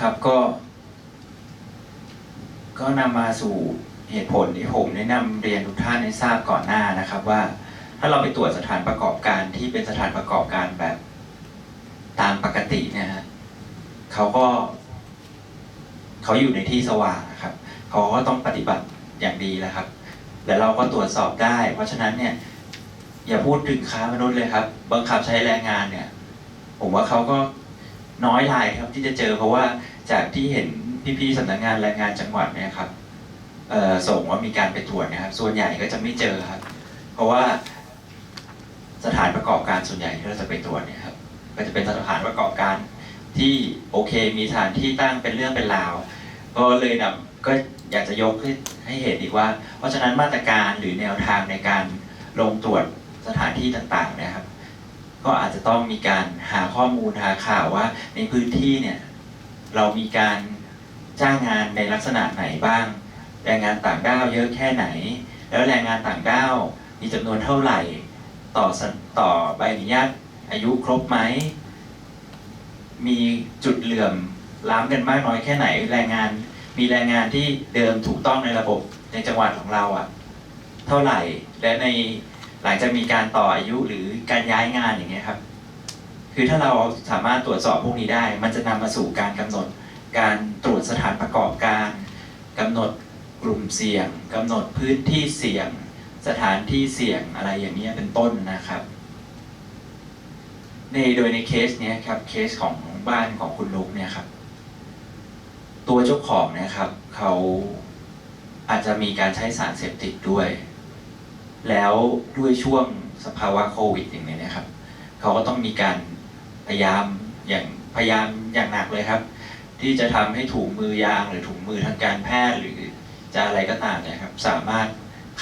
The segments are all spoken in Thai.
ครับก็ ก็นำมาสู่เหตุผลที่ผมได้นำเรียนทุกท่านให้ทราบก่อนหน้านะครับว่า ถ้าเราไปตรวจสถานประกอบการที่เป็นสถานประกอบการแบบตามปกติเนี่ยฮะเขาก็ เขาอยู่ในที่สว่างนะครับ เขาก็ต้องปฏิบัติอย่างดีแล้วครับและเราก็ตรวจสอบได้ เพราะฉะนั้นเนี่ย อย่าพูดถึงค้ามนุษย์เลยครับ บังคับใช้แรงงานเนี่ย ผมว่าเขาก็น้อยรายครับที่จะเจอเพราะว่า จากที่เห็นพี่ๆสำนักงานแรงงานจังหวัดเนี่ยครับส่งว่ามีการไปตรวจนะครับ ส่วนใหญ่ก็จะไม่เจอครับ เพราะว่าสถานประกอบการส่วนใหญ่ที่เราจะไปตรวจเนี่ยครับ ก็จะเป็นสถานประกอบการที่โอเคมีสถานที่ตั้งเป็นเรื่องเป็นราว ก็เลยนำก็อยากจะยกให้ให้เห็นอีกว่า เพราะฉะนั้นมาตรการหรือแนวทางในการลงตรวจสถานที่ต่างๆนะครับ ก็อาจจะต้องมีการหาข้อมูลหาข่าวว่าในพื้นที่เนี่ย เรามีการจ้างงานในลักษณะไหนบ้าง แรงงานต่างด้าวเยอะแค่ไหน แล้วแรงงานต่างด้าวมีจำนวนเท่าไหร่ ต่อต่อใบอนุญาตอายุครบไหม มีจุดเหลื่อมล้ำกันมากน้อยแค่ไหน แรงงานมีแรงงานที่เดิมถูกต้องในระบบในจังหวัดของเราอะ เท่าไหร่และในหลังจากมีการต่ออายุหรือการย้ายงานอย่างเงี้ยครับ คือถ้าเราสามารถตรวจสอบพวกนี้ได้ มันจะนำมาสู่การกำหนดการตรวจสถานประกอบการกำหนดกลุ่มเสี่ยงกำหนดพื้นที่เสี่ยง สถานที่เสี่ยงอะไรอย่างเงี้เป็นต้นนะครับ ในโดยในเคสเนี้ยครับเคสของบ้านของคุณลุกเนี่ยครับ ตัวเจ้าของนะครับเขาอาจจะมีการใช้สารเสพติดด้วย แล้วด้วยช่วงสภาวะโควิดอย่างนี้นะครับ เขาก็ต้องมีการ พยายามอย่างพยายามอย่างหนักเลยครับ ที่จะทำให้ถุงมือยางหรือถุงมือทางการแพทย์หรือจะอะไรก็ตามเนี่ยครับ สามารถ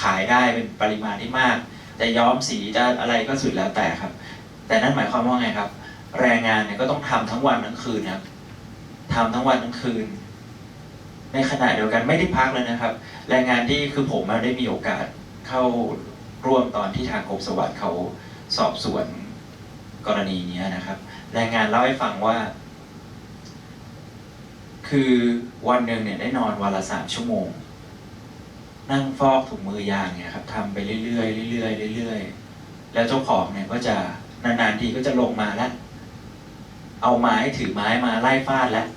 ขายได้เป็นปริมาณที่มากจะย้อมสีจะอะไรก็สุดแล้วแต่ครับ แต่นั่นหมายความว่าไงครับ แรงงานเนี่ยก็ต้องทำทั้งวันทั้งคืนครับทำทั้งวันทั้งคืน ในขณะเดียวกันไม่ได้พักเลยนะครับ แรงงานที่คือผมอะได้มีโอกาสเข้าร่วมตอนที่ทางกรมสวัสดิ์เขาสอบสวนกรณีนี้นะครับ แรงงานเล่าให้ฟังว่า คือวันหนึ่งเนี่ยได้นอนวันละสามชั่วโมง นั่งฟอกถุงมือยางเนี่ยครับทำไปเรื่อยๆเรื่อยๆเรื่อยๆแล้วเจ้าของเนี่ยก็จะนานๆทีก็จะลงมาแล้วเอาไม้ถือไม้มาไล่ฟาดแล้ว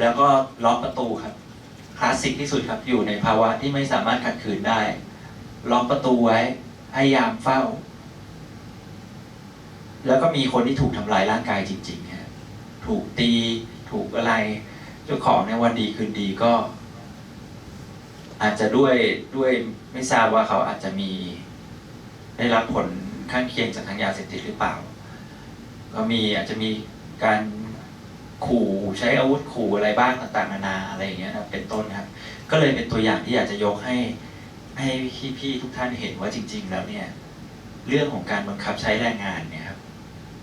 แล้วก็ล็อกประตูครับคลาสสิกที่สุดครับอยู่ในภาวะที่ไม่สามารถขัดขืนได้ ล็อกประตูไว้ให้ยามเฝ้า แล้วก็มีคนที่ถูกทำลายร่างกายจริงๆฮะถูกตีถูกอะไรเจ้าของในวันดีคืนดีก็ อาจจะด้วยด้วยไม่ทราบว่าเขาอาจจะมี ได้รับผลข้างเคียงจากทางยาเสพติดหรือเปล่า ก็มีอาจจะมีการขู่ใช้อาวุธขู่อะไรบ้างต่างๆ นานาอะไรอย่างเงี้ยนะเป็นต้นครับ ก็เลยเป็นตัวอย่างที่อยากจะยกให้ให้พี่ๆทุกท่านเห็นว่าจริง ๆ แล้วเนี่ย เรื่องของการบังคับใช้แรงงานเนี่ยครับ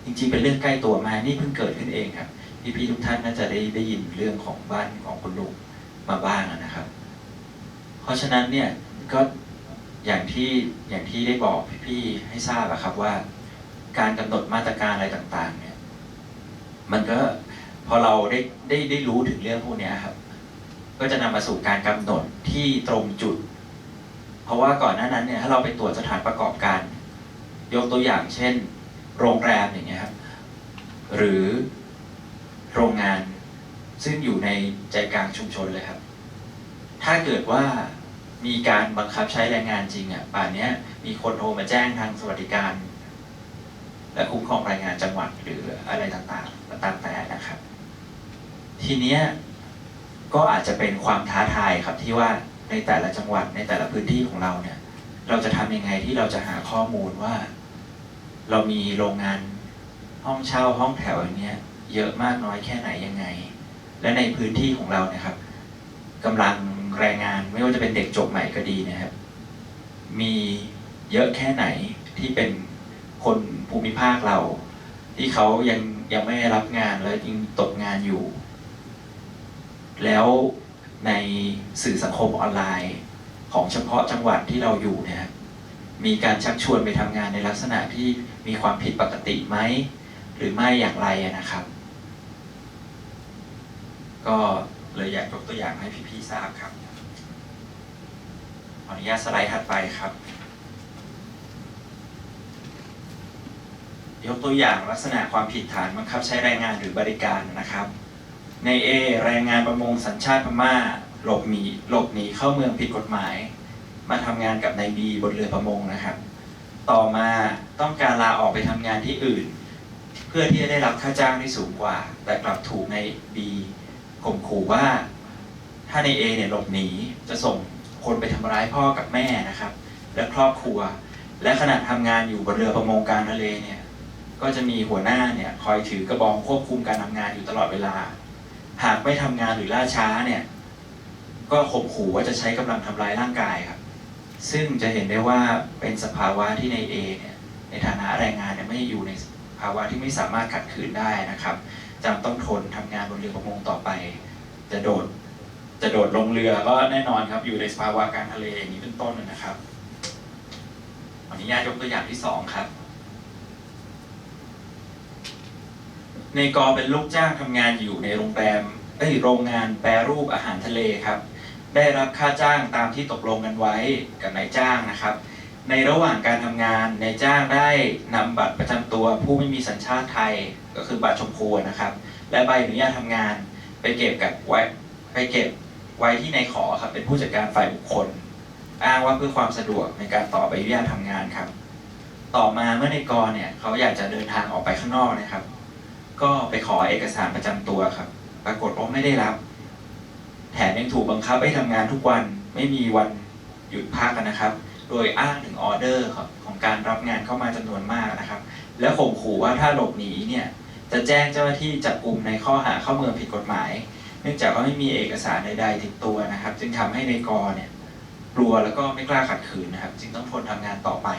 จริงๆ เป็นเรื่องใกล้ตัวมากนี่เพิ่งเกิดขึ้นเองครับพี่ๆทุกท่านน่าจะได้ได้ยินเรื่องของบ้านของคุณลุงมาบ้างนะครับ เพราะฉะนั้นเนี่ยก็อย่างที่อย่างที่ได้บอกพี่ๆให้ทราบอะครับว่า การกำหนดมาตรการอะไรต่างๆ เนี่ย มันก็พอเราได้ได้ได้รู้ถึงเรื่องพวกนี้ครับ ก็จะนำมาสู่การกำหนดที่ตรงจุด เพราะว่าก่อนหน้านั้นเนี่ยถ้าเราไปตรวจสถานประกอบการ ยกตัวอย่างเช่น โรงแรมอย่างเงี้ยครับหรือโรงงานซึ่งอยู่ในใจกลางชุมชนเลยครับ ถ้าเกิดว่ามีการบังคับใช้แรงงานจริงอะป่านนี้มีคนโทรมาแจ้งทางสวัสดิการ และคุ้มครองแรงงานจังหวัดหรืออะไรต่างๆก็ตามแต่นะครับ ทีเนี้ยก็อาจจะเป็นความท้าทายครับที่ว่าในแต่ละจังหวัดในแต่ละพื้นที่ของเราเนี่ย เราจะทำยังไงที่เราจะหาข้อมูลว่า เรามีโรงงานห้องเช่าห้องแถวอย่างเงี้ย เยอะมากน้อยแค่ไหนยังไง และในพื้นที่ของเรานะครับกำลังแรงงานไม่ว่าจะเป็นเด็กจบใหม่ก็ดีนะครับ มีเยอะแค่ไหนที่เป็นคนภูมิภาคเรา ที่เขายังยังไม่ได้รับงานแล้วยังตกงานอยู่ แล้วในสื่อสังคมออนไลน์ของเฉพาะจังหวัดที่เราอยู่เนี่ยครับมีการชักชวนไปทำงานในลักษณะที่ มีความผิดปกติไหม หรือไม่อย่างไรนะครับ ก็เลยอยากยกตัวอย่างให้พี่ๆทราบครับขออนุญาตสไลด์ถัดไปครับ ยกตัวอย่างลักษณะความผิดฐานบังคับใช้แรงงานหรือบริการนะครับ ใน A แรงงานประมงสัญชาติพม่าหลบหนีหลบหนีเข้าเมืองผิดกฎหมาย มาทำงานกับนายบีบนเรือประมงนะครับ ต่อมาต้องการลาออกไปทำงานที่อื่น เพื่อที่จะได้รับค่าจ้างที่สูงกว่า แต่กลับถูกใน B ข่มขู่ว่า ถ้าใน A เนี่ยหลบหนีจะส่งคนไปทำร้ายพ่อกับแม่นะครับ และครอบครัว และขณะทำงานอยู่บนเรือประมงกลางทะเลเนี่ยก็จะมีหัวหน้าเนี่ยคอยถือกระบองควบคุมการทำงานอยู่ตลอดเวลา หากไม่ทำงานหรือล่าช้าเนี่ยก็ข่มขู่ว่าจะใช้กำลังทำร้ายร่างกายครับ ซึ่งจะเห็นได้ว่าเป็นสภาวะที่ในเอเนี่ยในฐานะแรงงานเนี่ยไม่อยู่ในภาวะที่ไม่สามารถขัดขืนได้นะครับจำต้องทนทำงานบนเรือประมงต่อไป จะโดดจะโดดลงเรือก็แน่นอนครับอยู่ในสภาวะกลางทะเลอย่างนี้เป็นต้นนะครับขออนุญาตยกตัวอย่างที่สองครับ ในกอเป็นลูกจ้างทำงานอยู่ในโรงแรมเอ้ยโรงงานแปรรูปอาหารทะเลครับ ได้รับค่าจ้างตามที่ตกลงกันไว้กับนายจ้างนะครับ ในระหว่างการทำงานนายจ้างได้นำบัตรประจำตัวผู้ไม่มีสัญชาติไทยก็คือบัตรชมพูนะครับ และใบอนุญาตทำงานไปเก็บกับไว้ไปเก็บไว้ที่นายขอครับเป็นผู้จัดการฝ่ายบุคคล อ้างว่าเพื่อความสะดวกในการต่อใบอนุญาตทำงานครับ ต่อมาเมื่อนายกรเนี่ยเขาอยากจะเดินทางออกไปข้างนอกนะครับ ก็ไปขอเอกสารประจำตัวครับ ปรากฏว่าไม่ได้รับ แถมยังถูกบังคับให้ทำงานทุกวันไม่มีวันหยุดพักกันนะครับ โดยอ้างถึงออเดอร์ของการรับงานเข้ามาจำนวนมากนะครับ และข่มขู่ว่าถ้าหลบหนีเนี่ยจะแจ้งเจ้าหน้าที่จับกลุ่มในข้อหาเข้าเมืองผิดกฎหมาย เนื่องจากว่าไม่มีเอกสารใดๆติดตัวนะครับ จึงทำให้ในกอเนี่ยกลัวแล้วก็ไม่กล้าขัดขืนนะครับ จึงต้องทนทำงานต่อไป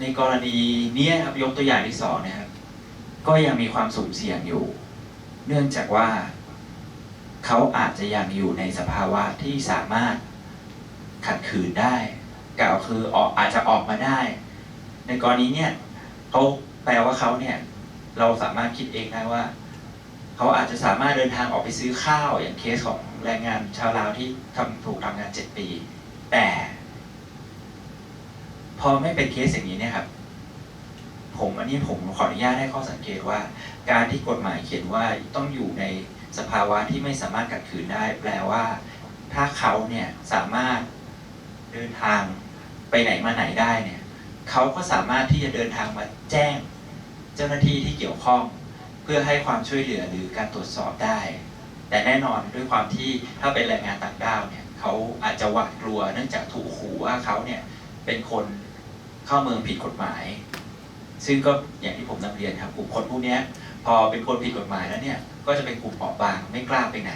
ในกรณีเนี้ยครับยกตัวอย่างที่สองนะครับ ก็ยังมีความสุ่มเสี่ยงอยู่ เนื่องจากว่า เขาอาจจะยังอยู่ในสภาวะที่สามารถขัดขืนได้กล่าวคือออกอาจจะออกมาได้ ในกรณีเนี่ยเขาแปลว่าเขาเนี่ย เราสามารถคิดเองได้ว่าเขาอาจจะสามารถเดินทางออกไปซื้อข้าวอย่างเคสของแรงงานชาวลาวที่ทำถูกทำงานเจ็ดปี แต่ พอไม่เป็นเคสอย่างนี้เนี่ยครับ ผมอันนี้ผมขออนุญาตให้ข้อสังเกตว่า การที่กฎหมายเขียนว่าต้องอยู่ใน สภาวะที่ไม่สามารถขัดขืนได้ แปลว่า ถ้าเขาเนี่ยสามารถเดินทางไปไหนมาไหนได้เนี่ยเขาก็สามารถที่จะเดินทางมาแจ้ง เจ้าหน้าที่ที่เกี่ยวข้อง เพื่อให้ความช่วยเหลือหรือการตรวจสอบได้ แต่แน่นอนด้วยความที่ถ้าเป็นแรงงานต่างด้าวเนี่ยเขาอาจจะหวาดกลัว เนื่องจากถูกขู่ว่าเขาเนี่ยเป็นคนเข้าเมืองผิดกฎหมาย ซึ่งก็อย่างที่ผมนำเรียนครับกลุ่มคนพวกเนี้ย พอเป็นคนผิดกฎหมายแล้วเนี่ย ก็จะเป็นกลุ่มเปราะบางไม่กล้าไปไหน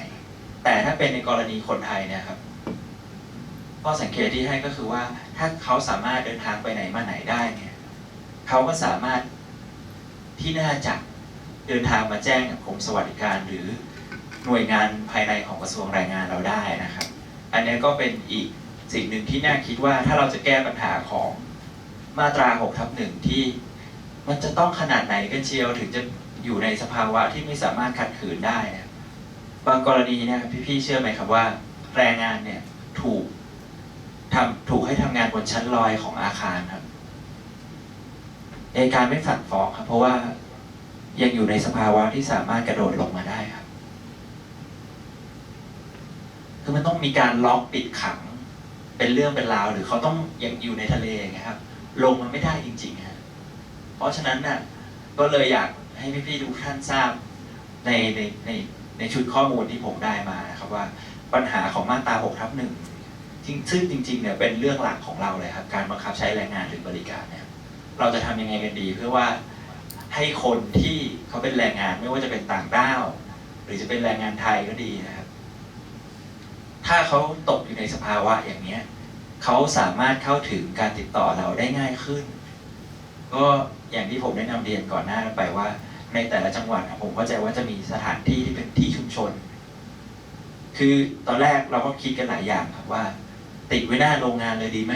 แต่ถ้าเป็นในกรณีคนไทยเนี่ยครับข้อสังเกตที่ให้ก็คือว่าถ้าเขาสามารถเดินทางไปไหนมาไหนได้เนี่ยเขาก็สามารถที่น่าจะเดินทางมาแจ้งกับกรมสวัสดิการหรือหน่วยงานภายในของกระทรวงแรงงานเราได้นะครับ อันนี้ก็เป็นอีกสิ่งหนึ่งที่น่าคิดว่าถ้าเราจะแก้ปัญหาของมาตรา6ทับหนึ่งที่ มันจะต้องขนาดไหนกันเชียวถึงจะ อยู่ในสภาวะที่ไม่สามารถขัดขืนได้นะบางกรณีเนี่ยพี่ๆเชื่อไหมครับว่า แรงงานเนี่ยถูกทำถูกให้ทำงานบนชั้นลอยของอาคารครับเอการไม่สั่งฟ้องครับ เพราะว่ายังอยู่ในสภาวะที่สามารถกระโดดลงมาได้ครับ คือมันต้องมีการล็อกปิดขัง เป็นเรื่องเป็นราว หรือเขาต้องยังอยู่ในทะเลอย่างครับ ลงมันไม่ได้จริงๆฮะเพราะฉะนั้นน่ะ ก็เลยอยาก ให้พี่ๆทุกท่านทราบในในในในชุดข้อมูลที่ผมได้มานะครับว่าปัญหาของมาตรา6ทับหนึ่งซึ่งจริงๆเนี่ยเป็นเรื่องหลักของเราเลยครับ การบังคับใช้แรงงานหรือบริการเนี่ยเราจะทำยังไงกันดี เพื่อว่าให้คนที่เขาเป็นแรงงานไม่ว่าจะเป็นต่างด้าว หรือจะเป็นแรงงานไทยก็ดีนะครับ ถ้าเขาตกอยู่ในสภาวะอย่างเนี้ยเขาสามารถเข้าถึงการติดต่อเราได้ง่ายขึ้น ก็อย่างที่ผมได้นำเรียนก่อนหน้าไปว่า ในแต่ละจังหวัดผมเข้าใจว่าจะมีสถานที่ที่เป็นที่ชุมชน คือตอนแรกเราก็คิดกันหลายอย่างครับว่า ติดไว้หน้าโรงงานเลยดีไหม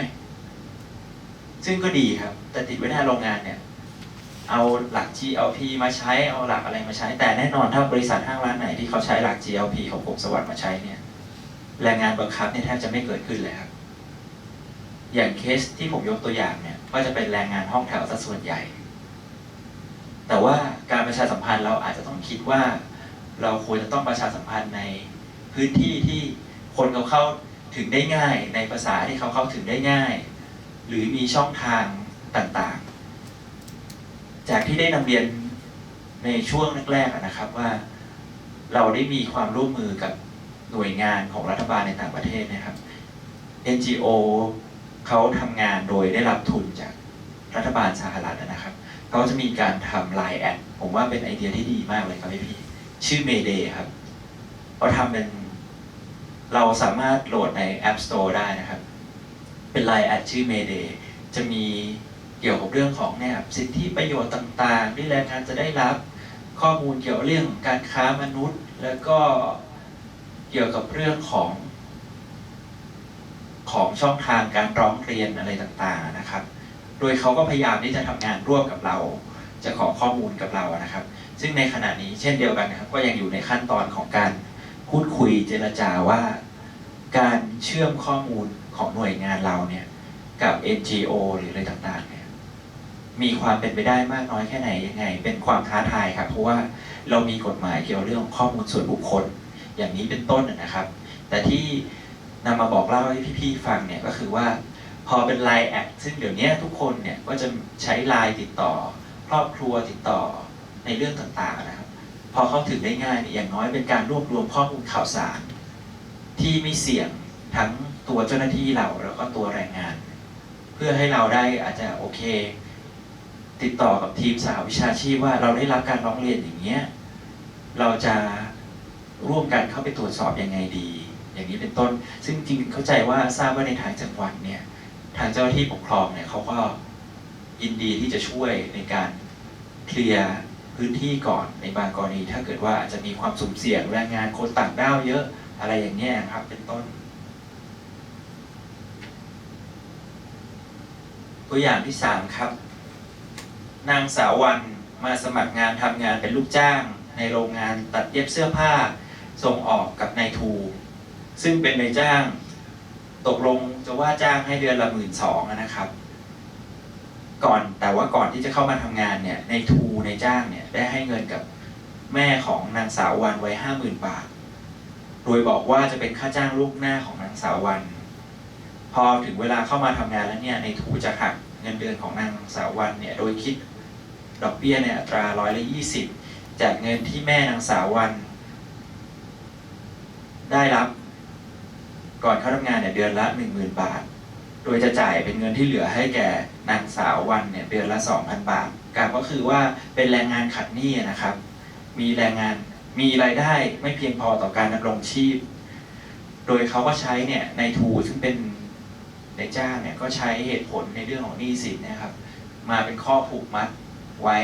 ซึ่งก็ดีครับ แต่ติดไว้หน้าโรงงานเนี่ย เอาหลัก GLP มาใช้เอาหลักอะไรมาใช้ แต่แน่นอนถ้าบริษัทห้างร้านไหนที่เขาใช้หลัก GLP ของกรมสวัสดิ์มาใช้เนี่ยแรงงานบังคับเนี่ยแทบจะไม่เกิดขึ้นเลยครับอย่างเคสที่ผมยกตัวอย่างเนี่ย ก็จะเป็นแรงงานห้องแถวซะส่วนใหญ่ แต่ว่า ประชาสัมพันธ์เราอาจจะต้องคิดว่าเราควรจะต้องประชาสัมพันธ์ในพื้นที่ที่คนเขาเข้าถึงได้ง่าย ในภาษาที่เขาเข้าถึงได้ง่าย หรือมีช่องทางต่างๆ จากที่ได้นำเรียนในช่วงแรกๆนะครับว่าเราได้มีความร่วมมือกับหน่วยงานของรัฐบาลในต่างประเทศนะครับ NGO เขาทำงานโดยได้รับทุนจากรัฐบาลสหรัฐนะครับ เขาจะมีการทำไลน์แอดผมว่าเป็นไอเดียที่ดีมากเลยครับพี่พี่ชื่อ Mayday ครับเขาทำเป็นเราสามารถโหลดใน App Store ได้นะครับ เป็นไลน์แอดชื่อ Mayday จะมีเกี่ยวกับเรื่องของเนี่ยสิทธิประโยชน์ต่างๆ ที่แรงงานจะได้รับข้อมูลเกี่ยวกับเรื่องการค้ามนุษย์ แล้วก็เกี่ยวกับเรื่องของ ของช่องทางการร้องเรียนอะไรต่างๆนะครับ โดยเขาก็พยายามที่จะทำงานร่วมกับเรา จะขอข้อมูลกับเรานะครับ ซึ่งในขณะนี้เช่นเดียวกันนะครับ ก็ยังอยู่ในขั้นตอนของการพูดคุยเจรจาว่า การเชื่อมข้อมูลของหน่วยงานเราเนี่ยกับ NGO หรืออะไรต่างๆเนี่ยมีความเป็นไปได้มากน้อยแค่ไหนยังไง เป็นความท้าทายครับ เพราะว่าเรามีกฎหมายเกี่ยวเรื่องของข้อมูลส่วนบุคคล อย่างนี้เป็นต้นนะครับ แต่ที่นำมาบอกเล่าให้พี่ๆฟังเนี่ยก็คือว่า พอเป็นไลน์แอดซึ่งเดี๋ยวนี้ทุกคนเนี่ยก็จะใช้ไลน์ติดต่อ ครอบครัวติดต่อในเรื่องต่างๆนะครับ พอเข้าถึงได้ง่ายเนี่ยอย่างน้อยเป็นการรวบรวมข้อมูลข่าวสาร ที่ไม่เสี่ยงทั้งตัวเจ้าหน้าที่เราแล้วก็ตัวแรงงาน เพื่อให้เราได้อาจจะโอเค ติดต่อกับทีมสาววิชาชีพว่าเราได้รับการร้องเรียนอย่างเงี้ยเราจะร่วมกันเข้าไปตรวจสอบยังไงดี อย่างนี้เป็นต้น ซึ่งจริงเข้าใจว่าทราบว่าในทางจังหวัดเนี่ย ทางเจ้าหน้าที่ปกครองเนี่ยเขาก็ยินดีที่จะช่วยในการเคลียร์พื้นที่ก่อนในบางกรณี ถ้าเกิดว่าอาจจะมีความสุ่มเสี่ยงแรงงานคนต่างด้าวเยอะอะไรอย่างเงี้ยครับเป็นต้น ตัวอย่างที่สามครับ นางสาววันมาสมัครงานทำงานเป็นลูกจ้าง ในโรงงานตัดเย็บเสื้อผ้า ส่งออกกับนายทู ซึ่งเป็นนายจ้าง ตกลงจะว่าจ้างให้เดือนละหมื่นสองนะครับ ก่อนแต่ว่าก่อนที่จะเข้ามาทำงานเนี่ยในทูในจ้างเนี่ยได้ให้เงินกับแม่ของนางสาววันไว้ห้าหมื่นบาท โดยบอกว่าจะเป็นค่าจ้างลูกหน้าของนางสาววัน พอถึงเวลาเข้ามาทำงานแล้วเนี่ยในทูจะหักเงินเดือนของนางสาววันเนี่ยโดยคิดดอกเบี้ยในอัตราร้อยละยี่สิบจากเงินที่แม่นางสาววัน ได้รับ ก่อนเข้าทำงานเนี่ยเดือนละหนึ่งหมื่นบาท โดยจะจ่ายเป็นเงินที่เหลือให้แก่นางสาววันเนี่ยเดือนละสองพันบาทกล่าวก็คือว่าเป็นแรงงานขัดหนี้นะครับ มีแรงงานมีรายได้ไม่เพียงพอต่อการดำรงชีพ โดยเขาก็ใช้เนี่ยในทูซึ่งเป็นในจ้างเนี่ยก็ใช้เหตุผลในเรื่องของหนี้สินนะครับ มาเป็นข้อผูกมัดไว้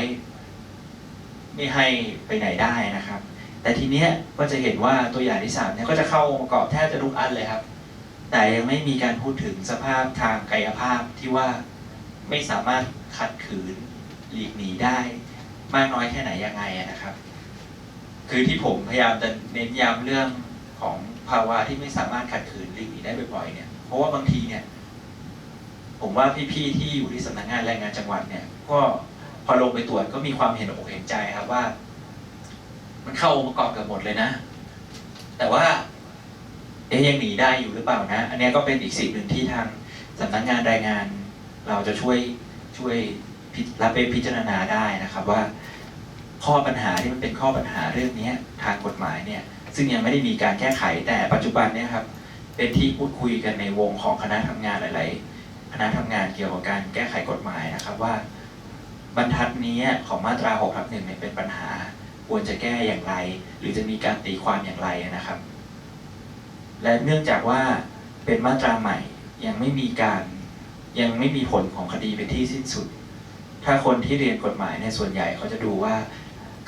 ไม่ให้ไปไหนได้นะครับ แต่ทีเนี้ยก็จะเห็นว่าตัวอย่างที่สามเนี่ยก็จะเข้าองค์ประกอบแทบจะทุกอันเลยครับ แต่ยังไม่มีการพูดถึงสภาพทางกายภาพที่ว่าไม่สามารถขัดขืนหลีกหนีได้ มากน้อยแค่ไหนยังไงนะครับ คือที่ผมพยายามจะเน้นย้ำเรื่องของภาวะที่ไม่สามารถขัดขืนหลีกหนีได้บ่อยๆเนี่ยเพราะว่าบางทีเนี่ย ผมว่าพี่ๆที่อยู่ที่สำนักงานแรงงานจังหวัดเนี่ย ก็พอลงไปตรวจก็มีความเห็นอกเห็นใจครับว่า มันเข้าองค์ประกอบเกือบหมดเลยนะ แต่ว่าเอ๊ยยังหนีได้อยู่หรือเปล่านะ อันนี้ก็เป็นอีกสิ่งหนึ่งที่ทางสำนักงานรายงาน เราจะช่วยช่วยรับไปพิจารณาได้นะครับว่า ข้อปัญหาที่มันเป็นข้อปัญหาเรื่องนี้ทางกฎหมายเนี่ย ซึ่งยังไม่ได้มีการแก้ไขแต่ปัจจุบันเนี่ยครับ เป็นที่พูดคุยกันในวงของคณะทำงานหลาย ๆ คณะทำงานเกี่ยวกับการแก้ไขกฎหมายนะครับว่า บรรทัดนี้ของมาตรา6ทับหนึ่งเป็นปัญหา ควรจะแก้อย่างไร หรือจะมีการตีความอย่างไรนะครับ และเนื่องจากว่าเป็นมาตราใหม่ยังไม่มีการยังไม่มีผลของคดีเป็นที่สิ้นสุด ถ้าคนที่เรียนกฎหมายในส่วนใหญ่เขาจะดูว่า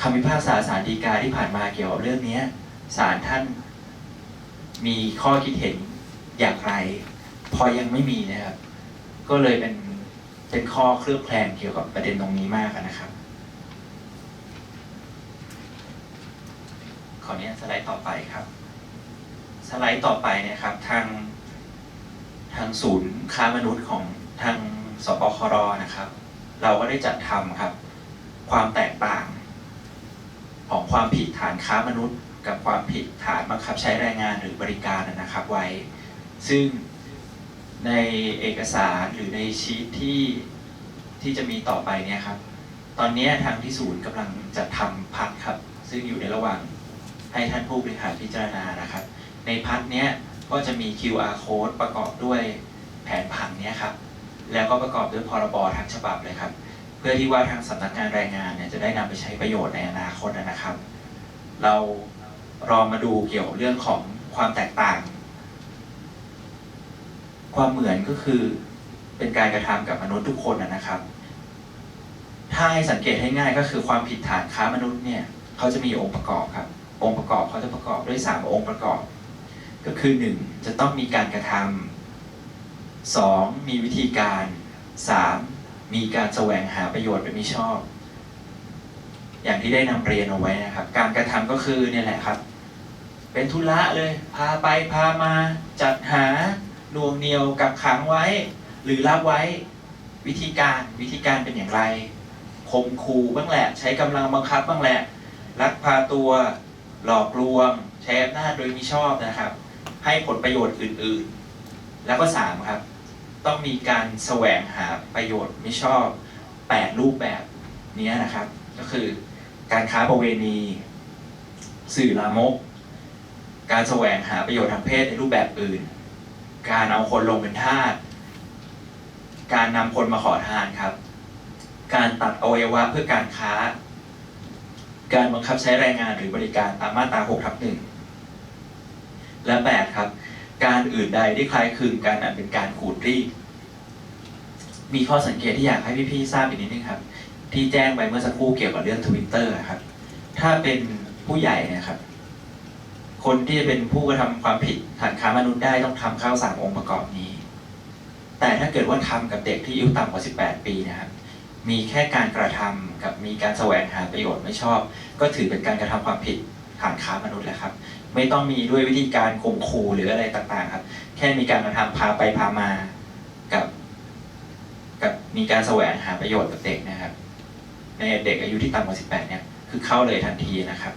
คำพิพากษาศาลฎีกาที่ผ่านมาเกี่ยวกับเรื่องนี้ศาลท่านมีข้อคิดเห็นอย่างไร พอยังไม่มีนะครับ ก็เลยเป็นเป็นข้อเคลือบแคลงเกี่ยวกับประเด็นตรงนี้มากนะครับ ออนุญาตสไลด์ต่อไปครับ สไลด์ต่อไปเนี่ยครับ ทางทางศูนย์ค้ามนุษย์ของทางสปครนะครับ เราก็ได้จัดทำครับ ความแตกต่าง ของความผิดฐานค้ามนุษย์ กับความผิดฐานบังคับใช้แรงงานหรือบริการนะครับไว้ ซึ่งในเอกสารหรือในชีทที่ที่จะมีต่อไปเนี่ยครับ ตอนนี้ทางที่ศูนย์กำลังจัดทำพัดครับ ซึ่งอยู่ในระหว่าง ให้ท่านผู้บริหารพิจารณานะครับ ในพัดเนี้ยก็จะมี QR code ประกอบด้วยแผนผังเนี้ยครับ แล้วก็ประกอบด้วยพรบทั้งฉบับเลยครับ เพื่อที่ว่าทางสำนักงานแรงงานเนี่ยจะได้นำไปใช้ประโยชน์ในอนาคตนะครับ เราลอมาดูเกี่ยวกับเรื่องของความแตกต่าง ความเหมือนก็คือเป็นการกระทำกับมนุษย์ทุกคนนะนะครับ ถ้าให้สังเกตให้ง่ายก็คือความผิดฐานค้ามนุษย์เนี่ยเขาจะมีองค์ประกอบครับ องค์ประกอบเขาจะประกอบด้วยสามองค์ประกอบ ก็คือหนึ่งจะต้องมีการกระทำสองมีวิธีการสามมีการแสวงหาประโยชน์โดยมิชอบ อย่างที่ได้นำเรียนเอาไว้นะครับ การกระทำก็คือเนี่ยแหละครับ เป็นธุระเลย พาไปพามาจัดหาหน่วงเหนียวกักขังไว้ หรือรับไว้วิธีการวิธีการเป็นอย่างไรข่มขู่บ้างแหละ ใช้กำลังบังคับบ้างแหละลักพาตัว หลอกลวง ใช้อำนาจโดยมิชอบนะครับ ให้ผลประโยชน์อื่นๆ แล้วก็สามครับ ต้องมีการแสวงหาประโยชน์มิชอบแปดรูปแบบนี้นะครับ ก็คือการค้าประเวณี สื่อลามก การแสวงหาประโยชน์ทางเพศในรูปแบบอื่น การเอาคนลงเป็นทาสการนำคนมาขอทานครับ การตัดอวัยวะเพื่อการค้า การบังคับใช้แรงงานหรือบริการตามมาตรา6ทับหนึ่งและ 8 ครับ การอื่นใดที่คล้ายคลึงกันอันเป็นการขูดรีดมีข้อสังเกตที่อยากให้พี่ๆทราบอีกนิดนึงครับ ที่แจ้งไปเมื่อสักครู่เกี่ยวกับเรื่องทวิตเตอร์ครับ ถ้าเป็นผู้ใหญ่นะครับ คนที่จะเป็นผู้กระทำความผิดฐานค้ามนุษย์ได้ต้องทำเข้าสามองค์ประกอบนี้ แต่ถ้าเกิดว่าทำกับเด็กที่อายุต่ำกว่า 18 ปีนะครับ มีแค่การกระทำกับมีการแสวงหาประโยชน์ไม่ชอบ ก็ถือเป็นการกระทำความผิดฐานค้ามนุษย์แหละครับ ไม่ต้องมีด้วยวิธีการข่มขู่หรืออะไรต่างๆครับ แค่มีการกระทำพาไปพามากับ กับมีการแสวงหาประโยชน์กับเด็กนะครับ ในเด็กอายุที่ต่ำกว่า 18 เนี่ยคือเข้าเลยทันทีนะครับ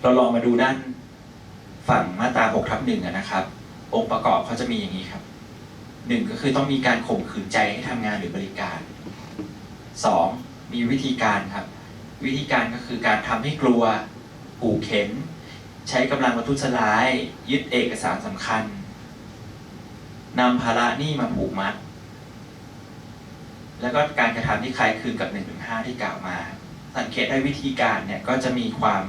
เราลองมาดูด้านฝั่งมาตรา6ทับหนึ่งนะครับ องค์ประกอบเขาจะมีอย่างนี้ครับ หนึ่งก็คือต้องมีการข่มขืนใจให้ทำงานหรือบริการสองมีวิธีการครับ วิธีการก็คือการทำให้กลัวขู่เข็น ใช้กำลังประทุษร้าย ยึดเอกสารสำคัญนำภาระหนี้มาผูกมัด แล้วก็การกระทำที่คล้ายคลึงกับ1นถึงหที่กล่าวมา สังเกตได้วิธีการเนี่ยก็จะมีความ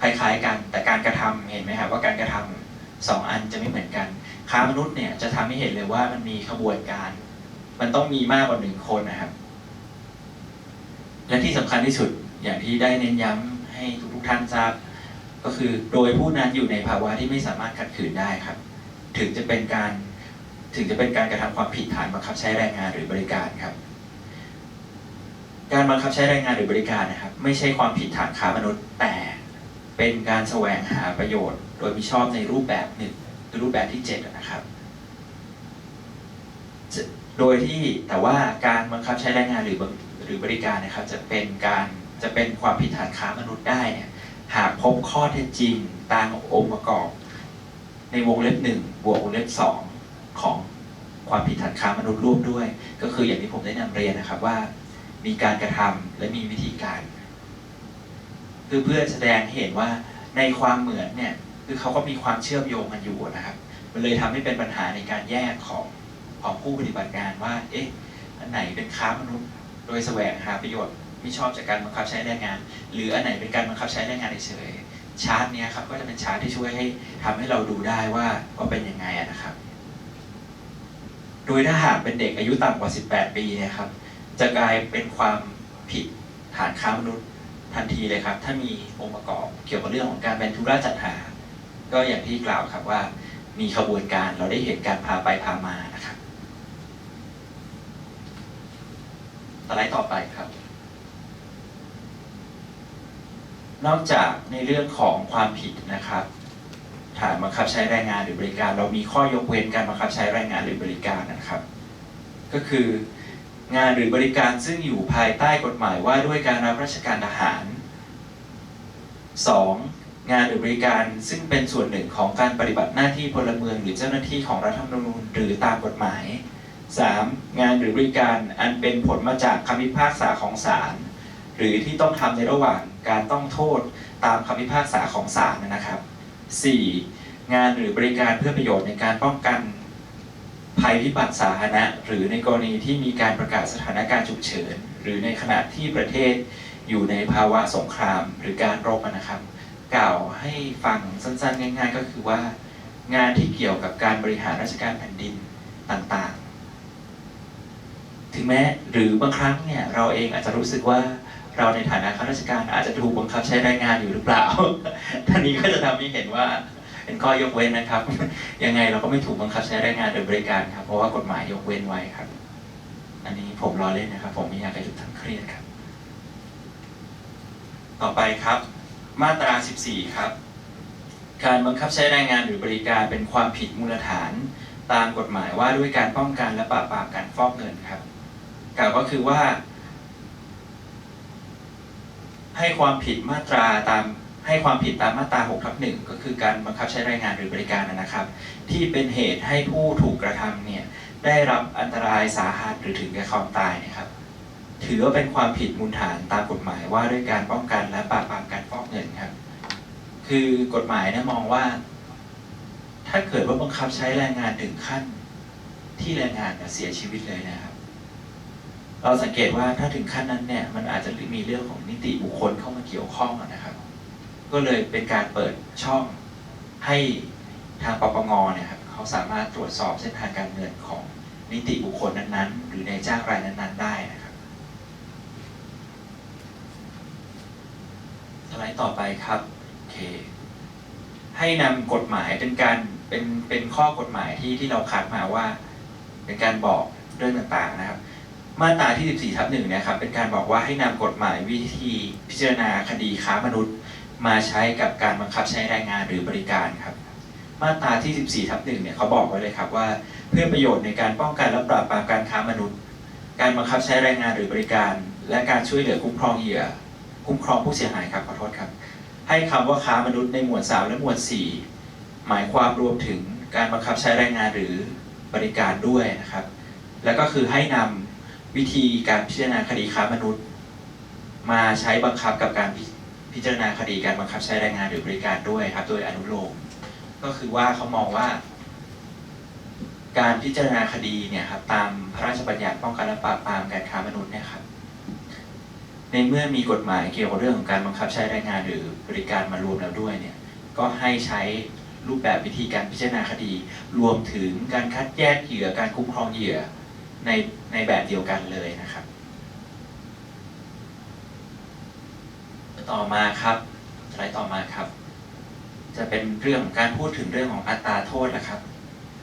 คล้ายๆกัน แต่การกระทำเห็นไหมครับว่าการกระทำสองอันจะไม่เหมือนกัน ค้ามนุษย์เนี่ยจะทำให้เห็นเลยว่ามันมีขบวนการ มันต้องมีมากกว่าหนึ่งคนนะครับ และที่สำคัญที่สุดอย่างที่ได้เน้นย้ำให้ทุกๆท่านทราบ ก็คือโดยผู้นั้นอยู่ในภาวะที่ไม่สามารถขัดขืนได้ครับ ถึงจะเป็นการถึงจะเป็นการกระทำความผิดฐานบังคับใช้แรงงานหรือบริการครับ การบังคับใช้แรงงานหรือบริการนะครับ ไม่ใช่ความผิดฐานค้ามนุษย์แต่เป็นการแสวงหาประโยชน์ โดยมิชอบในรูปแบบหนึ่ง รูปแบบที่เจ็ดนะครับ โดยที่แต่ว่าการบังคับใช้แรงงานหรือหรือบริการนะครับ จะเป็นการจะเป็นความผิดฐานค้ามนุษย์ได้เนี่ยหากพบข้อเท็จจริงตามองค์ประกอบ ในวงเล็บหนึ่งบวกวงเล็บสองของความผิดฐานค้ามนุษย์ร่วมด้วย ก็คืออย่างที่ผมได้นำเรียนนะครับว่า มีการกระทำและมีวิธีการ คือเพื่อแสดงให้เห็นว่าในความเหมือนเนี่ย คือเขาก็มีความเชื่อมโยงกันอยู่นะครับ มันเลยทำให้เป็นปัญหาในการแยกของของผู้ปฏิบัติงานว่า เอ๊ะ อันไหนเป็นค้ามนุษย์ โดยแสวงหาประโยชน์ไม่ชอบจากการบังคับใช้แรงงาน หรืออันไหนเป็นการบังคับใช้แรงงานเฉยชาร์ตเนี้ยครับก็จะเป็นชาร์ตที่ช่วยให้ทำให้เราดูได้ว่าว่าเป็นยังไงนะครับ โดยถ้าหากเป็นเด็กอายุต่ำกว่า 18 ปีนะครับ จะกลายเป็นความผิดฐานค้ามนุษย์ทันทีเลยครับ ถ้ามีองค์ประกอบเกี่ยวกับเรื่องของการเป็นธุระจัดหา ก็อย่างที่กล่าวครับว่ามีขบวนการเราได้เห็นการพาไปพามานะครับสไลด์ต่อไปครับ นอกจากในเรื่องของความผิดนะครับฐานบังคับใช้แรงงานหรือบริการ เรามีข้อยกเว้นการบังคับใช้แรงงานหรือบริการนะครับ ก็คืองานหรือบริการซึ่งอยู่ภายใต้กฎหมายว่าด้วยการรับราชการทหาร 2. งานหรือบริการซึ่งเป็นส่วนหนึ่งของการปฏิบัติหน้าที่พลเมืองหรือเจ้าหน้าที่ของรัฐธรรมนูญหรือตามกฎหมาย 3. งานหรือบริการอันเป็นผลมาจากคำพิพากษาของศาลหรือที่ต้องทำในระหว่างการต้องโทษตามคำพิพากษาของศาลนะครับ 4. งานหรือบริการเพื่อประโยชน์ในการป้องกัน ภัยพิบัติสาธารณะ หรือในกรณีที่มีการประกาศสถานการณ์ฉุกเฉิน หรือในขณะที่ประเทศอยู่ในภาวะสงครามหรือการรบนะครับ กล่าวให้ฟังสั้นๆ ง่าย ๆ ก็คือว่างานที่เกี่ยวกับการบริหารราชการแผ่นดินต่างๆ ถึงแม้หรือบางครั้งเนี่ยเราเองอาจจะรู้สึกว่าเราในฐานะข้าราชการอาจจะถูกบังคับใช้แรงงานอยู่หรือเปล่า ท่านนี้ก็จะทำให้เห็นว่าเป็นข้อยกเว้นนะครับ ยังไงเราก็ไม่ถูกบังคับใช้แรงงานหรือบริการครับ เพราะว่ากฎหมายยกเว้นไว้ครับ อันนี้ผมล้อเล่นนะครับ ผมไม่อยากให้ทุกท่านเครียดครับ ต่อไปครับ มาตรา 14 ครับ การบังคับใช้แรงงานหรือบริการเป็นความผิดมูลฐาน ตามกฎหมายว่าด้วยการป้องกันและปราบปรามการฟอกเงินครับกล่าวก็คือว่า ให้ความผิดมาตราตามให้ความผิดตามมาตรา6ทับหนึ่งก็คือการบังคับใช้แรงงานหรือบริการนะครับ ที่เป็นเหตุให้ผู้ถูกกระทำเนี่ยได้รับอันตรายสาหัสหรือถึงแก่ความตายนะครับ ถือว่าเป็นความผิดมูลฐานตามกฎหมายว่าด้วยการป้องกันและปราบปรามการฟอกเงินครับ คือกฎหมายเนี่ยมองว่า ถ้าเกิดว่าบังคับใช้แรงงานถึงขั้น ที่แรงงานเนี่ยเสียชีวิตเลยนะครับ เราสังเกตว่าถ้าถึงขั้นนั้นเนี่ย มันอาจจะมีเรื่องของนิติบุคคลเข้ามาเกี่ยวข้องนะครับ ก็เลยเป็นการเปิดช่องให้ทางปปงเนี่ยครับเขาสามารถตรวจสอบเส้นทางการเงินของนิติบุคคลนั้นๆ หรือในจ้างรายนั้นๆ ได้นะครับ ส ไลด์ต่อไปครับโอเคให้นำกฎหมายเป็นการเป็นเป็นข้อกฎหมายที่ที่เราคัดมาว่า เป็นการบอกเรื่องต่างๆนะครับ มาตราที่ 14ทับหนึ่งเนี่ยครับเป็นการบอกว่าให้นำกฎหมายวิธีพิจารณาคดีค้ามนุษย์ มาใช้กับการบังคับใช้แรงงานหรือบริการครับ มาตราที่ 14ทับหนึ่งเนี่ยเขาบอกไว้เลยครับว่า เพื่อประโยชน์ในการป้องกันและปราบปรามการค้ามนุษย์ การบังคับใช้แรงงานหรือบริการ และการช่วยเหลือคุ้มครองเหยื่อ คุ้มครองผู้เสียหายครับขอโทษครับ ให้คำว่าค้ามนุษย์ในหมวด 3 และหมวด 4 หมายความรวมถึงการบังคับใช้แรงงานหรือบริการด้วยนะครับ แล้วก็คือให้นำวิธีการพิจารณาคดีค้ามนุษย์ มาใช้บังคับกับการพิพิจารณาคดีการบังคับใช้แรงงานหรือบริการด้วยครับ โดยอนุโลมก็คือว่าเขามองว่า การพิจารณาคดีเนี่ยครับตามพระราชบัญญัติป้องกันและปราบปรามการค้ามนุษย์เนี่ยครับ ในเมื่อมีกฎหมายเกี่ยวกับเรื่องของการบังคับใช้แรงงานหรือบริการมารวมแล้วด้วยเนี่ยก็ให้ใช้รูปแบบวิธีการพิจารณาคดี รวมถึงการคัดแยกเหยื่อการคุ้มครองเหยื่อในในแบบเดียวกันเลยนะครับ ต่อมาครับสไลด์ต่อมาครับ จะเป็นเรื่องของการพูดถึงเรื่องของอัตราโทษนะครับ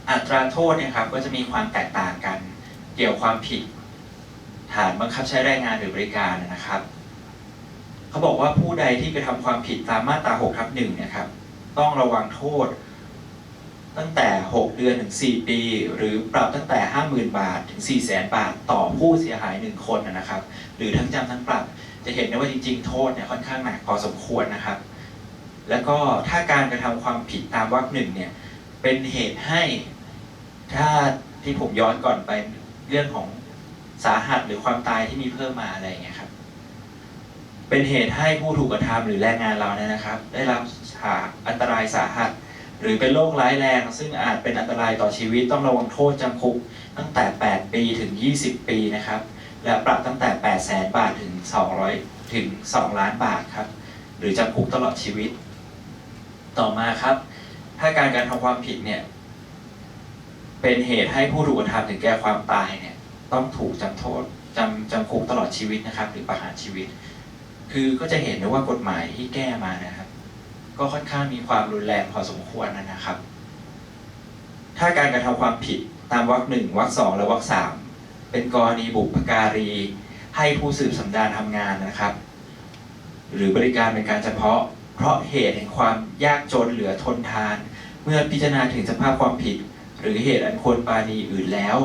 อัตราโทษเนี่ยครับก็จะมีความแตกต่างกัน เกี่ยวความผิด ฐานบังคับใช้แรงงานหรือบริการนะครับเขาบอกว่าผู้ใดที่กระทำความผิดตามมาตรา6ทับ1เนี่ยครับ ต้องระวังโทษ ตั้งแต่ 6 เดือนถึง 4 ปี หรือปรับตั้งแต่ 50,000 บาทถึง 4 0 0 0 0 0 บาท ต่อผู้เสียหาย 1 คนนะครับ หรือทั้งจำทั้งปรับ จะเห็นได้ว่าจริง ๆ โทษเนี่ยค่อนข้างหนักพอสมควรนะครับ แล้วก็ถ้าการกระทำความผิดตามวรรคหนึ่งเนี่ยเป็นเหตุให้ถ้าที่ผมย้อนก่อนไปเรื่องของ สาหัสหรือความตายที่มีเพิ่มมาอะไรอย่างเงี้ยครับ เป็นเหตุให้ผู้ถูกกระทำหรือแรงงานเราเนี่ยนะครับ ได้รับอันตรายสาหัส หรือเป็นโรคร้ายแรง ซึ่งอาจเป็นอันตรายต่อชีวิตต้องระวังโทษจำคุกตั้งแต่ 8 ปีถึง 20 ปีนะครับ และปรับตั้งแต่ 8 0 0แสนบาทถึง 200 ถึง 2 ล้านบาทครับ หรือจำคุกตลอดชีวิต ต่อมาครับ ถ้าการการทำความผิดเนี่ยเป็นเหตุให้ผู้ถูกกระทำถึงแก่ความตายเนี่ย ต้องถูกจำโทษจำจำคุกตลอดชีวิตนะครับ หรือประหารชีวิต คือก็จะเห็นได้ว่ากฎหมายที่แก้มานะครับ ก็ค่อนข้างมีความรุนแรงพอสมควรนะครับ ถ้าการกระทำความผิดตามวรรคหนึ่งวรรคสองและวรรคสามเป็นกรณีบุพการี ให้ผู้สืบสันดานทำงานนะครับ หรือบริการเป็นการเฉพาะ เพราะเหตุแห่งความยากจนเหลือทนทาน เมื่อพิจารณาถึงสภาพความผิด หรือเหตุอันควรปาณีอื่นแล้ว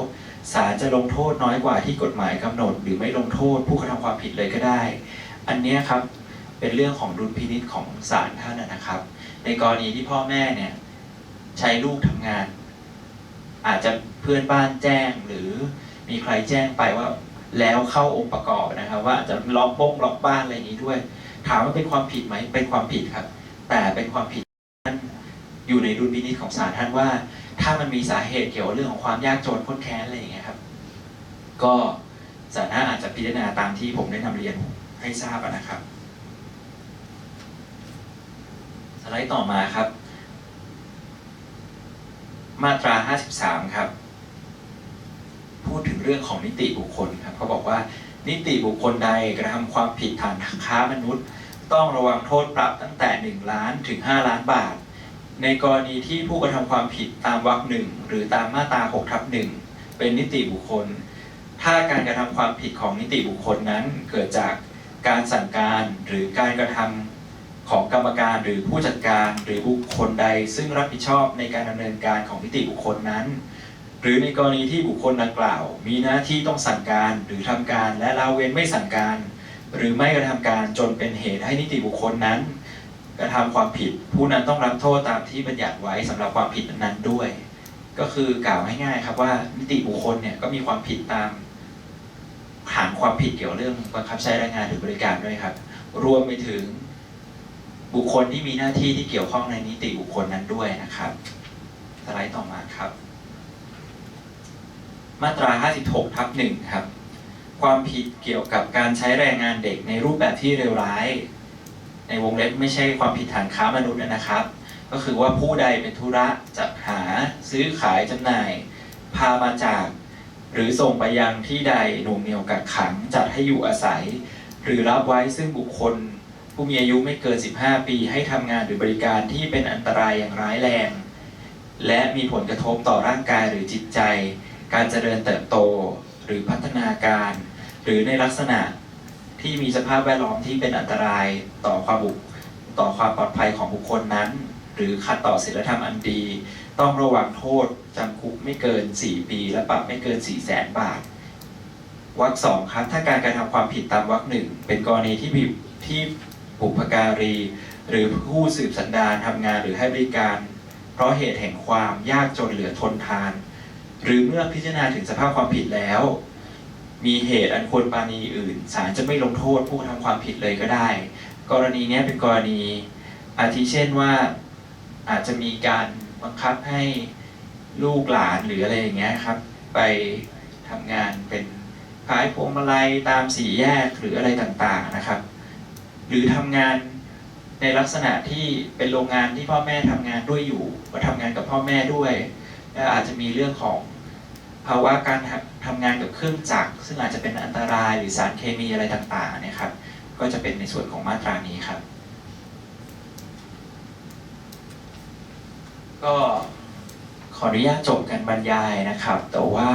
ศาลจะลงโทษน้อยกว่าที่กฎหมายกำหนด หรือไม่ลงโทษผู้กระทำความผิดเลยก็ได้ อันนี้ครับเป็นเรื่องของดุลพินิจของศาลท่านนะครับ ในกรณีที่พ่อแม่เนี่ยใช้ลูกทำงาน อาจจะเพื่อนบ้านแจ้งหรือมีใครแจ้งไปว่าแล้วเข้าองค์ประกอบนะครับ ว่าจะล็อกบ้งล็อกบ้านอะไรนี้ด้วย ถามว่าเป็นความผิดไหมเป็นความผิดครับ แต่เป็นความผิดท่านอยู่ในดุลพินิจของศาลท่านว่า ถ้ามันมีสาเหตุเกี่ยวกับเรื่องของความยากจนข้นแค้นอะไรอย่างเงี้ยครับ ก็ศาลท่านอาจจะพิจารณาตามที่ผมได้นำเรียนให้ทราบนะครับ สไลด์ต่อมาครับ มาตรา 53 ครับ พูดถึงเรื่องของนิติบุคคลครับเขาบอกว่านิติบุคคลใดกระทำความผิดฐานค้ามนุษย์ ต้องระวังโทษปรับตั้งแต่ 1 ล้านถึง 5 ล้านบาท ในกรณีที่ผู้กระทำความผิดตามวรรคหนึ่งหรือตามมาตรา6ทับหนึ่งเป็นนิติบุคคล ถ้าการกระทำความผิดของนิติบุคคลนั้น เกิดจากการสั่งการหรือการกระทำของกรรมการหรือผู้จัดการหรือบุคคลใด ซึ่งรับผิดชอบในการดำเนินการของนิติบุคคลนั้น หรือในกรณีที่บุคคลดังกล่าว มีหน้าที่ต้องสั่งการหรือทำการและละเว้นไม่สั่งการ หรือไม่กระทำการจนเป็นเหตุให้นิติบุคคลนั้น กระทำความผิด ผู้นั้นต้องรับโทษตามที่บัญญัติไว้สำหรับความผิดนั้นด้วย ก็คือกล่าวง่ายๆครับว่านิติบุคคลเนี่ยก็มีความผิดตามฐานความผิดเกี่ยวเรื่องบังคับใช้แรงงานหรือบริการด้วยครับ รวมไปถึงบุคคลที่มีหน้าที่ที่เกี่ยวข้องในนิติบุคคลนั้นด้วยนะครับสไลด์ต่อมาครับ มาตรา 56 ทับ1ครับ ความผิดเกี่ยวกับการใช้แรงงานเด็กในรูปแบบที่เลวร้าย ในวงเล็บไม่ใช่ความผิดฐานค้ามนุษย์นะครับ ก็คือว่าผู้ใดเป็นธุระจัดหาซื้อขายจำหน่าย พามาจาก หรือส่งไปยังที่ใดหน่วงเหนี่ยวกักขังจัดให้อยู่อาศัย หรือรับไว้ซึ่งบุคคล ผู้มีอายุไม่เกิน 15 ปีให้ทำงานหรือบริการที่เป็นอันตรายอย่างร้ายแรง และมีผลกระทบต่อร่างกายหรือจิตใจ การเจริญเติบโต หรือพัฒนาการ หรือในลักษณะ ที่มีสภาพแวดล้อมที่เป็นอันตรายต่อความบุคต่อความปลอดภัยของบุคคลนั้น หรือขัดต่อศีลธรรมอันดี ต้องระวังโทษจำคุกไม่เกิน 4 ปี และปรับไม่เกิน 4 0 0แสนบาทวรรคสองครับถ้าการกระทำความผิดตามวรรคหนึ่งเป็นกรณีที่มีที่บุพการี หรือผู้สืบสันดานทำงานหรือให้บริการ เพราะเหตุแห่งความยากจนเหลือทนทาน หรือเมื่อพิจารณาถึงสภาพความผิดแล้ว มีเหตุอันควรปาณีอื่นศาลจะไม่ลงโทษผู้กระทำความผิดเลยก็ได้ กรณีนี้เป็นกรณี อาทิเช่นว่าอาจจะมีการบังคับให้ลูกหลานหรืออะไรอย่างเงี้ยครับ ไปทำงานเป็นขายพวงมาลัยตามสี่แยกหรืออะไรต่างๆนะครับ หรือทำงานในลักษณะที่เป็นโรงงานที่พ่อแม่ทำงานด้วยอยู่ก็ทำงานกับพ่อแม่ด้วยและอาจจะมีเรื่องของภาวะการ ทำงานกับเครื่องจักร ซึ่งอาจจะเป็นอันตรายหรือสารเคมีอะไรต่างๆนะครับ ก็จะเป็นในส่วนของมาตรานี้ครับ ก็ขออนุญาตจบกันบรรยายนะครับ แต่ว่า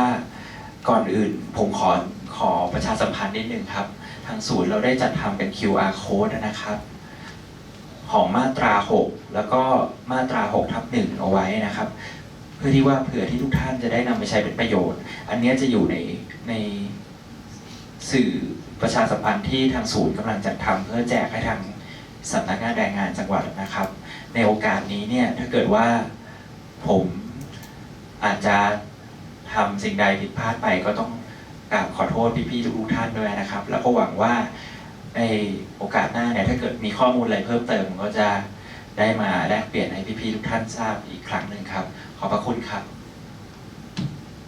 ก่อนอื่นผมขอขอประชาสัมพันธ์นิดนึงครับ ทางศูนย์เราได้จัดทำเป็น QR code นะครับ ของมาตรา 6 แล้วก็มาตรา6ทับ1เอาไว้นะครับ เพื่อที่ว่าเผื่อที่ทุกท่านจะได้นำไปใช้เป็นประโยชน์ อันเนี้ยจะอยู่ในในสื่อประชาสัมพันธ์ที่ทางศูนย์กำลังจัดทำเพื่อแจกให้ทางสำนักงานแรงงานจังหวัดนะครับ ในโอกาสนี้เนี่ยถ้าเกิดว่าผมอาจจะทำสิ่งใดผิดพลาดไปก็ต้องกราบขอโทษพี่ๆทุกท่านด้วยนะครับ แล้วก็หวังว่าในโอกาสหน้าเนี่ยถ้าเกิดมีข้อมูลอะไรเพิ่มเติมก็จะได้มาแลกเปลี่ยนให้พี่ๆทุกท่านทราบอีกครั้งหนึ่งครับ ขอบพระคุณครับ